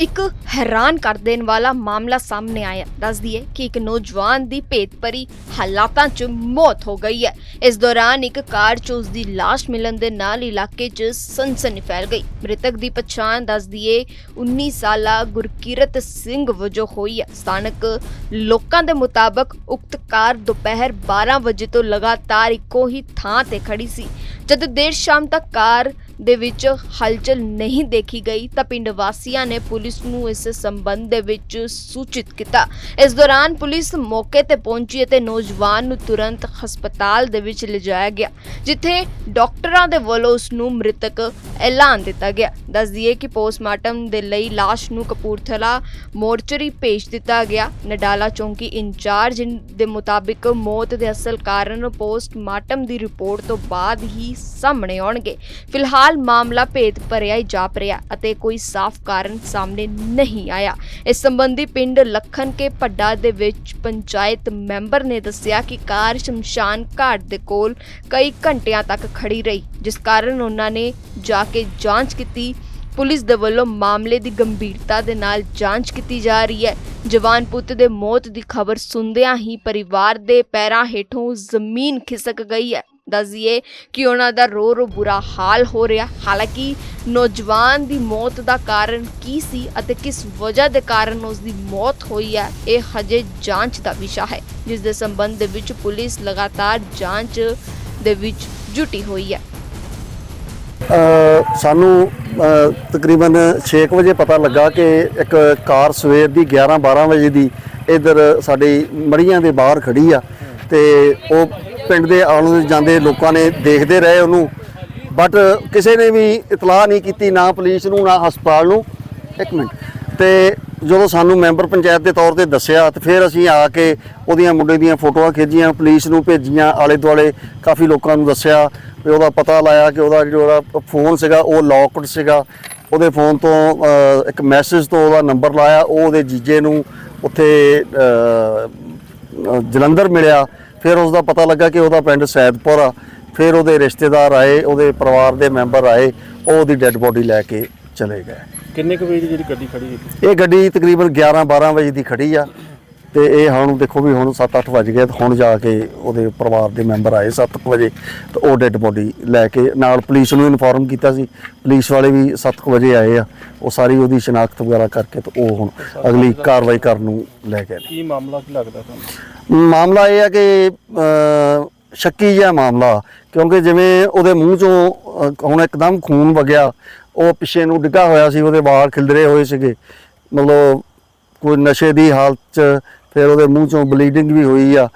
ਇੱਕ ਹੈਰਾਨ ਕਰ ਦੇਣ ਵਾਲਾ ਮਾਮਲਾ ਸਾਹਮਣੇ ਆਇਆ। ਦੱਸ ਦਈਏ ਕਿ ਇੱਕ ਨੌਜਵਾਨ ਦੀ ਭੇਤਭਰੀ ਹਾਲਾਤਾਂ 'ਚ ਮੌਤ ਹੋ ਗਈ ਹੈ। ਇਸ ਦੌਰਾਨ ਇੱਕ ਕਾਰ 'ਚ ਉਸ ਦੀ ਲਾਸ਼ ਮਿਲਣ ਦੇ ਨਾਲ ਇਲਾਕੇ 'ਚ ਸਨਸਨੀ ਫੈਲ ਗਈ। ਮ੍ਰਿਤਕ ਦੀ ਪਛਾਣ ਦੱਸ ਦਈਏ 19 ਸਾਲਾ ਗੁਰਕੀਰਤ ਸਿੰਘ ਵਜੋਂ ਹੋਈ ਹੈ। ਸਥਾਨਕ ਲੋਕਾਂ ਦੇ ਮੁਤਾਬਕ ਉਕਤ ਕਾਰ ਦੁਪਹਿਰ 12 ਵਜੇ ਤੋਂ ਲਗਾਤਾਰ ਇੱਕੋ ਹੀ ਥਾਂ ਤੇ ਖੜੀ ਸੀ। ਜਦ ਦੇਰ ਸ਼ਾਮ ਤੱਕ ਕਾਰ ਦੇ ਵਿੱਚ ਹਲਚਲ ਨਹੀਂ ਦੇਖੀ ਗਈ, ਤਾਂ ਪਿੰਡ ਵਾਸੀਆਂ ਨੇ ਪੁਲਿਸ ਨੂੰ ਇਸ ਸੰਬੰਧ ਦੇ ਵਿੱਚ ਸੂਚਿਤ ਕੀਤਾ। ਇਸ ਦੌਰਾਨ ਪੁਲਿਸ ਮੌਕੇ ਤੇ ਪਹੁੰਚੀ ਅਤੇ ਨੌਜਵਾਨ ਨੂੰ ਤੁਰੰਤ ਹਸਪਤਾਲ ਦੇ ਵਿੱਚ ਲਿਜਾਇਆ ਗਿਆ, ਜਿੱਥੇ ਡਾਕਟਰਾਂ ਦੇ ਵੱਲੋਂ ਉਸ ਨੂੰ ਮ੍ਰਿਤਕ ਐਲਾਨ ਦਿੱਤਾ ਗਿਆ। ਦੱਸ ਦਈਏ ਕਿ ਪੋਸਟਮਾਰਟਮ ਦੇ ਲਈ ਲਾਸ਼ ਨੂੰ ਕਪੂਰਥਲਾ ਮੋਰਚਰੀ ਭੇਜ ਦਿੱਤਾ ਗਿਆ। ਨਡਾਲਾ ਚੌਂਕੀ ਇੰਚਾਰਜ ਦੇ ਮੁਤਾਬਿਕ ਮੌਤ ਦੇ ਅਸਲ ਕਾਰਨ ਪੋਸਟਮਾਰਟਮ ਦੀ ਰਿਪੋਰਟ ਤੋਂ ਬਾਅਦ ਹੀ ਸਾਹਮਣੇ ਆਉਣਗੇ। ਫਿਲਹਾਲ ਮਾਮਲਾ ਭੇਦ ਭਰਿਆ ਹੀ ਜਾਪ ਰਿਹਾ ਅਤੇ ਕੋਈ ਸਾਫ਼ ਕਾਰਨ ਸਾਹਮਣੇ ਨਹੀਂ ਆਇਆ। ਇਸ ਸੰਬੰਧੀ ਪਿੰਡ ਲੱਖਣ ਕੇ ਪੱਡਾ ਦੇ ਵਿੱਚ ਪੰਚਾਇਤ ਮੈਂਬਰ ਨੇ ਦੱਸਿਆ ਕਿ ਕਾਰ ਸ਼ਮਸ਼ਾਨ ਘਾਟ ਦੇ ਕੋਲ ਕਈ ਘੰਟਿਆਂ ਤੱਕ ਖੜੀ ਰਹੀ, ਜਿਸ ਕਾਰਨ ਉਹਨਾਂ ਨੇ ਜਾ ਕੇ ਜਾਂਚ ਕੀਤੀ। ਪੁਲਿਸ ਦੇ ਵੱਲੋਂ ਮਾਮਲੇ ਦੀ ਗੰਭੀਰਤਾ ਦੇ ਨਾਲ ਜਾਂਚ ਕੀਤੀ ਜਾ ਰਹੀ ਹੈ। ਜਵਾਨ ਪੁੱਤ ਦੇ ਮੌਤ ਦੀ ਖਬਰ ਸੁਣਦਿਆਂ ਹੀ ਪਰਿਵਾਰ ਦੇ ਪੈਰਾਂ ਹੇਠੋਂ ਜ਼ਮੀਨ ਖਿਸਕ ਗਈ ਹੈ। ਦੱਸਿਏ ਕਿ ਉਹਨਾਂ ਦਾ ਰੋ ਰੋ ਬੁਰਾ ਹਾਲ ਹੋ ਰਿਹਾ। ਹਾਲਾਂਕਿ ਨੌਜਵਾਨ ਦੀ ਮੌਤ ਦਾ ਕਾਰਨ ਕੀ ਸੀ ਅਤੇ ਕਿਸ ਵਜ੍ਹਾ ਦੇ ਕਾਰਨ ਉਸ ਦੀ ਮੌਤ ਹੋਈ ਹੈ ਇਹ ਹਜੇ ਜਾਂਚ ਦਾ ਵਿਸ਼ਾ ਹੈ ਜਿਸ ਦੇ ਸੰਬੰਧ ਦੇ ਵਿੱਚ ਪੁਲਿਸ ਲਗਾਤਾਰ ਜਾਂਚ ਦੇ ਵਿੱਚ ਜੁਟੀ ਹੋਈ ਹੈ। ਸਾਨੂੰ ਅ, ਤਕਰੀਬਨ 6 ਵਜੇ ਪਤਾ ਲੱਗਾ ਕਿ ਇੱਕ ਕਾਰ ਸਵੇਰ ਦੀ 11 12 ਵਜੇ ਦੀ ਇਧਰ ਸਾਡੀ ਮੜੀਆਂ ਦੇ ਬਾਹਰ ਖੜੀ ਆ ਤੇ ਉਹ ਪਿੰਡ ਦੇ ਆਉਣ ਜਾਂਦੇ ਲੋਕਾਂ ਨੇ ਦੇਖਦੇ ਰਹੇ ਉਹਨੂੰ। ਬਟ ਕਿਸੇ ਨੇ ਵੀ ਇਤਲਾਹ ਨਹੀਂ ਕੀਤੀ ਨਾ ਪੁਲਿਸ ਨੂੰ, ਨਾ ਹਸਪਤਾਲ ਨੂੰ। ਇੱਕ ਮਿੰਟ। ਤੇ ਜਦੋਂ ਸਾਨੂੰ ਮੈਂਬਰ ਪੰਚਾਇਤ ਦੇ ਤੌਰ ਤੇ ਦੱਸਿਆ, ਤੇ ਫਿਰ ਅਸੀਂ ਆ ਕੇ ਉਹਦੀਆਂ ਮੁੰਡੇ ਦੀਆਂ ਫੋਟੋਆਂ ਖਿੱਚੀਆਂ, ਪੁਲਿਸ ਨੂੰ ਭੇਜੀਆਂ ਆਲੇ ਦੁਆਲੇ ਕਾਫੀ ਲੋਕਾਂ ਨੂੰ ਦੱਸਿਆ। ਵੀ ਉਹਦਾ ਪਤਾ ਲਾਇਆ ਕਿ ਉਹਦਾ ਜਿਹੜਾ ਫੋਨ ਸੀਗਾ, ਉਹ ਲੌਕਡ ਸੀਗਾ। ਉਹਦੇ ਫੋਨ ਤੋਂ ਇੱਕ ਮੈਸੇਜ ਤੋਂ ਉਹਦਾ ਨੰਬਰ ਲਾਇਆ। ਉਹ ਉਹਦੇ ਜੀਜੇ ਨੂੰ ਉੱਥੇ ਜਲੰਧਰ ਮਿਲਿਆ। ਫਿਰ ਉਸ ਦਾ ਪਤਾ ਲੱਗਾ ਕਿ ਉਹਦਾ ਪਿੰਡ ਸੈਦਪੁਰ ਆ। ਫਿਰ ਉਹਦੇ ਰਿਸ਼ਤੇਦਾਰ ਆਏ ਉਹਦੇ ਪਰਿਵਾਰ ਦੇ ਮੈਂਬਰ ਆਏ ਉਹ ਉਹਦੀ ਡੈੱਡ ਬੋਡੀ ਲੈ ਕੇ ਚਲੇ ਗਏ। ਕਿੰਨੇ ਕੁ ਵਜੇ ਦੀ ਜਿਹੜੀ ਗੱਡੀ ਖੜੀ ਹੈ ਇਹ ਗੱਡੀ ਤਕਰੀਬਨ 11 12 ਵਜੇ ਦੀ ਖੜੀ ਆ ਤੇ ਇਹ ਹੁਣ ਦੇਖੋ ਵੀ ਹੁਣ 7-8 ਵਜ ਗਏ ਤੇ ਹੁਣ ਜਾ ਕੇ ਉਹਦੇ ਪਰਿਵਾਰ ਦੇ ਮੈਂਬਰ ਆਏ 7 ਵਜੇ ਤੇ ਉਹ ਡੈੱਡ ਬੋਡੀ ਲੈ ਕੇ ਨਾਲ ਪੁਲਿਸ ਨੂੰ ਇਨਫੋਰਮ ਕੀਤਾ ਸੀ। ਪੁਲਿਸ ਵਾਲੇ ਵੀ 7 ਵਜੇ ਆਏ ਆ। ਉਹ ਸਾਰੀ ਉਹਦੀ ਸ਼ਨਾਖਤ ਵਗੈਰਾ ਕਰਕੇ ਤੇ ਉਹ ਹੁਣ ਅਗਲੀ ਕਾਰਵਾਈ ਕਰਨ ਨੂੰ ਲੈ ਗਏ ਨੇ। ਕੀ ਮਾਮਲਾ ਕੀ ਲੱਗਦਾ ਤੁਹਾਨੂੰ? ਮਾਮਲਾ ਇਹ ਹੈ ਕਿ ਸ਼ੱਕੀ ਜਿਹਾ ਮਾਮਲਾ, ਕਿਉਂਕਿ ਜਿਵੇਂ ਉਹਦੇ ਮੂੰਹ ਚੋਂ ਹੁਣ ਇੱਕਦਮ ਖੂਨ ਵਗਿਆ, ਉਹ ਪਿੱਛੇ ਨੂੰ ਡਿੱਗਾ ਹੋਇਆ ਸੀ, ਉਹਦੇ ਵਾਲ ਖਿਲਰੇ ਹੋਏ ਸੀਗੇ। ਮਤਲਬ ਕੋਈ ਨਸ਼ੇ ਦੀ ਹਾਲਤ ਚ, ਫਿਰ ਉਹਦੇ ਮੂੰਹ ਚੋਂ ਬਲੀਡਿੰਗ ਵੀ ਹੋਈ ਆ।